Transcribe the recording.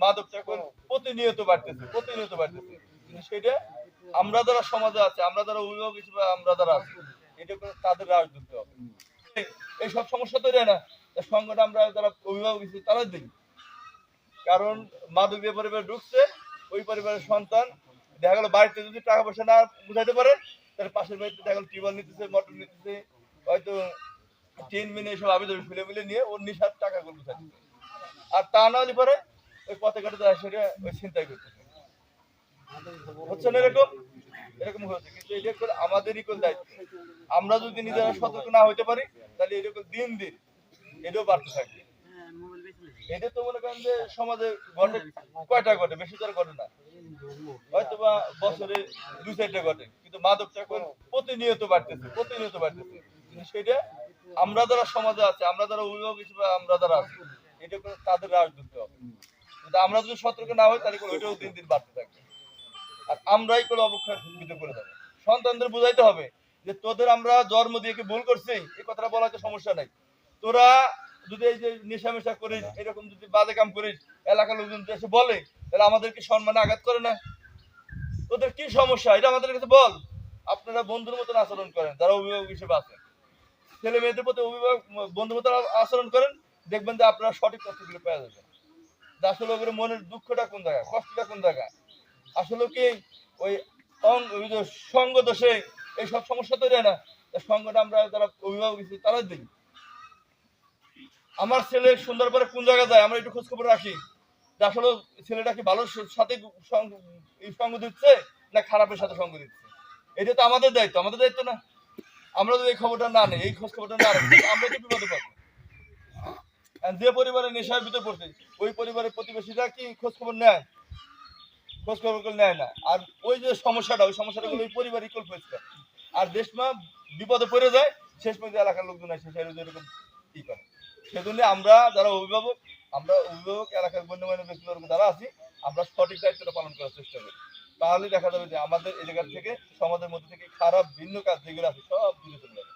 মাদকটা এখন প্রতিনিয়ত বাড়তেছে প্রতিনিয়ত বাড়তেছে। কিন্তু সেটা আমরা যারা সমাজে আছে, আমরা যারা অভিভাবক হিসেবে আমরা যারা আছি, এটা তাদের রাজ দিতে হবে এই- এই সব সমস্যা তৈরি হয় না। সঙ্গটা আমরা যারা অভিভাবক হিসেবে তারা দিই কারণ মাদক দিয়ে পরিবারে ঢুকছে, ওই পরিবারের সন্তান দেখা গেল বাড়িতে যদি টাকা পয়সা না বুঝাইতে পারে, তাহলে পাশের বাড়িতে দেখা গেল টিউবওয়েল নিতেছে, মোটর নিতেছে, হয়তো টেন মিনে এসব আবেদন ফেলে মিলে নিয়ে ওর নিশার টাকা গুলো বুঝাই আর তা না হলে পরে ওই যায় সেটা ওই হচ্ছে না এরকম? এরকম কিন্তু আমাদেরই কোন দায়িত্ব। আমরা যদি নিজেরা সতর্ক না হইতে পারি, তাহলে এরকম দিন দিন এটাও বাড়তে থাকবে। এটা তো মনে করেন যে সমাজে ঘটে, কয়টা ঘটে? বেশি তো আর ঘটে না। হয়তো বা বছরে দু চারটা ঘটে। কিন্তু মাদকটা এখন প্রতিনিয়ত বাড়তেছে প্রতিনিয়ত বাড়তেছে। কিন্তু সেটা আমরা যারা সমাজে আছে, আমরা যারা অভিভাবক হিসেবে আমরা যারা আছি, এটা তাদের রাজ দিতে হবে আমরা যদি সতর্ক না হই তাহলে ওইটাও দিন দিন বাড়তে থাকবে। আর আমরাই কোনো অবক্ষিত করে দেবো। সন্তানদের বুঝাইতে হবে যে তোদের আমরা জন্ম দিয়ে কি ভুল করছি? এই কথাটা বলা তো সমস্যা নাই। তোরা যদি এই যে নেশা মেশা করিস এরকম যদি বাজে কাম করিস এলাকার লোকজন এসে বলে তাহলে আমাদেরকে সম্মানে আঘাত করে না। তোদের কি সমস্যা? এটা আমাদের কাছে বল। আপনারা বন্ধুর মতন আচরণ করেন যারা অভিভাবক হিসেবে আছেন। ছেলে মেয়েদের প্রতি অভিভাবক বন্ধুর মতন আচরণ করেন দেখবেন যে আপনারা সঠিক তথ্যগুলো পাওয়া যাবে আসলে ওদের মনের দুঃখটা কোন জায়গায়, কষ্টটা কোন জায়গায়? আসলে কি ওই অঙ্গ সঙ্গ দোষে এই সব সমস্যা তৈরি না? সঙ্গটা আমরা যারা অভিভাবক হিসেবে তারা দিই। আমার ছেলে সুন্দর করে কোন জায়গায় যায়? আমরা একটু খোঁজ খবর রাখি। যে আসলে ছেলেটা কি ভালোর সাথে সঙ্গ- দিচ্ছে না খারাপের সাথে সঙ্গ দিচ্ছে? এটা তো আমাদের দায়িত্ব আমাদের দায়িত্ব না। আমরা যদি এই খবরটা না নেই, এই খোঁজ খবরটা না আমরা তো বিপদে পাবো যে পরিবারে নেশার ভিতরে পড়ছে, ওই পরিবারের প্রতিবেশীরা কি খোঁজখবর নেয়? খোঁজ খবর করে নেয় না। আর ওই যে সমস্যাটা, ওই সমস্যাটা ওই পরিবারই কল্পেছে করে। আর দেশমা বিপদে পড়ে যায় শেষ পর্যন্ত এলাকার লোকজন আসে, সেই এরকম ই করে। সেজন্য আমরা যারা অভিভাবক, আমরা অভিভাবক, এলাকার গণ্যমান্য ব্যক্তিবর্গ যারা আছি, আমরা সঠিক দায়িত্বটা পালন করার চেষ্টা করি। তাহলে দেখা যাবে যে আমাদের জায়গা থেকে, সমাজের মধ্যে থেকে খারাপ, ভিন্ন কাজ যেগুলো আছে, সব দূরে চলে যাবে।